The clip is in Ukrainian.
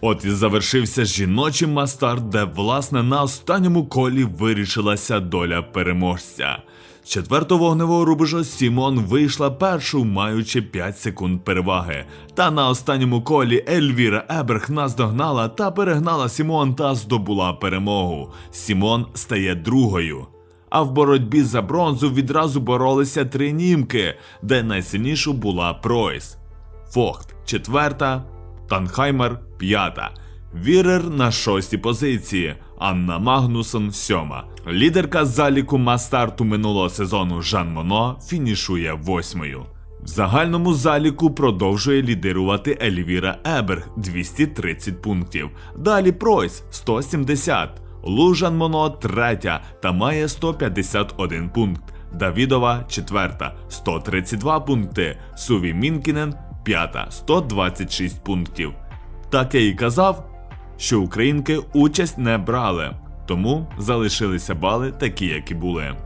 От і завершився жіночий мастарт, де власне на останньому колі вирішилася доля переможця. З четвертого вогневого рубежу Сімон вийшла першу, маючи 5 секунд переваги. Та на останньому колі Ельвіра Еберг наздогнала та перегнала Сімон та здобула перемогу. Сімон стає другою. А в боротьбі за бронзу відразу боролися три німки, де найсильнішу була Пройс. Фохт четверта, Танхаймер п'ята, Вірер на шостій позиції, Анна Магнусон сьома. Лідерка заліку мастарту минулого сезону Жан Моно фінішує восьмою. В загальному заліку продовжує лідирувати Ельвіра Еберг 230 пунктів. Далі Пройс 170, Лужан Моно третя та має 151 пункт. Давідова четверта 132 пункти. Суві Мінкінен п'ята 126 пунктів. Так я і казав, що українки участь не брали, тому залишилися бали такі, які були.